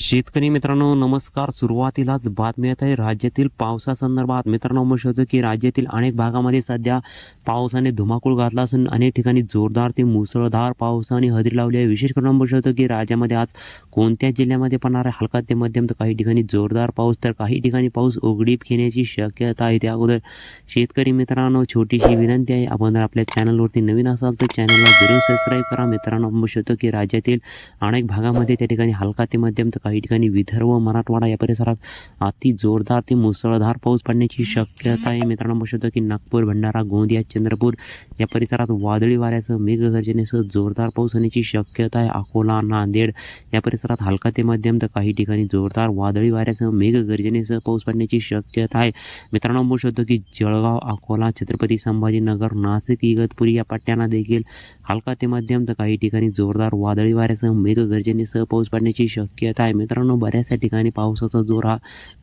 शेतकरी मित्रांनो नमस्कार. सुरुवातीलाच बातमी येत आहे राज्यातील पावसासंदर्भात. मित्रांनो म्हणू शकतो की राज्यातील अनेक भागामध्ये सध्या पावसाने धुमाकूळ घातला असून अनेक ठिकाणी जोरदार ते मुसळधार पावसाने हजेरी लावली आहे. विशेष करून म्हणू शकतो की राज्यामध्ये आज कोणत्या जिल्ह्यामध्ये पडणार आहे? हलका ते मध्यम तर काही ठिकाणी जोरदार पाऊस तर काही ठिकाणी पाऊस उघडीप घेण्याची शक्यता आहे. त्या अगोदर शेतकरी मित्रांनो छोटीशी विनंती आहे. आपण जर आपल्या चॅनलवरती नवीन असाल तर चॅनलला जरूर सबस्क्राईब करा. मित्रांनो म्हणू शकतो की राज्यातील अनेक भागामध्ये त्या ठिकाणी हलका ते मध्यम तर काही ठिकाणी विदर्भ मराठवाडा या परिसरात अति जोरदार ते मुसळधार पाऊस पडण्याची शक्यता आहे. मित्रांनो म्हणू शकतो की नागपूर भंडारा गोंदिया चंद्रपूर या परिसरात वादळी वाऱ्यासह मेघगर्जनेसह जोरदार पाऊस होण्याची शक्यता आहे. अकोला नांदेड या परिसरात हलका ते मध्यम तर काही ठिकाणी जोरदार वादळी वाऱ्यासह मेघगर्जनेसह पाऊस पडण्याची शक्यता आहे. मित्रांनो म्हणू शकतो की जळगाव अकोला छत्रपती संभाजीनगर नाशिक इगतपुरी या पट्ट्यांना देखील हलका ते मध्यम तर काही ठिकाणी जोरदार वादळी वाऱ्यासह मेघगर्जनेसह पाऊस पडण्याची शक्यता आहे. मित्रांनो बऱ्याचशा ठिकाणी पावसाचा जोर हा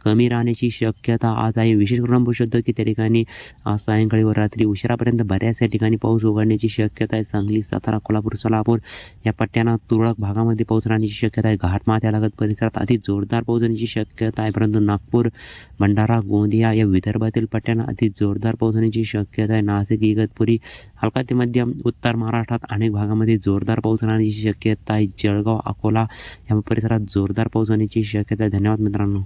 कमी राहण्याची शक्यता आज आहे. विशेष करून म्हणू शकतो की त्या ठिकाणी आज सायंकाळी व रात्री उशिरापर्यंत बऱ्याचशा ठिकाणी पाऊस उघडण्याची शक्यता आहे. सांगली सातारा कोल्हापूर सोलापूर या पट्ट्यांना तुरळक भागामध्ये पाऊस राहण्याची शक्यता आहे. घाटमाथ्यालगत परिसरात अति जोरदार पाऊस होण्याची शक्यता आहे. परंतु नागपूर भंडारा गोंदिया या विदर्भातील पट्ट्यांना अति जोरदार पाऊस होण्याची शक्यता आहे. नाशिक इगतपुरी हलका ते मध्यम उत्तर महाराष्ट्रात अनेक भागामध्ये जोरदार पाऊस राहण्याची शक्यता आहे. जळगाव अकोला या परिसरात जोरदार जोरदार पाऊस होण्याची शक्यता धन्यवाद मित्रांनो.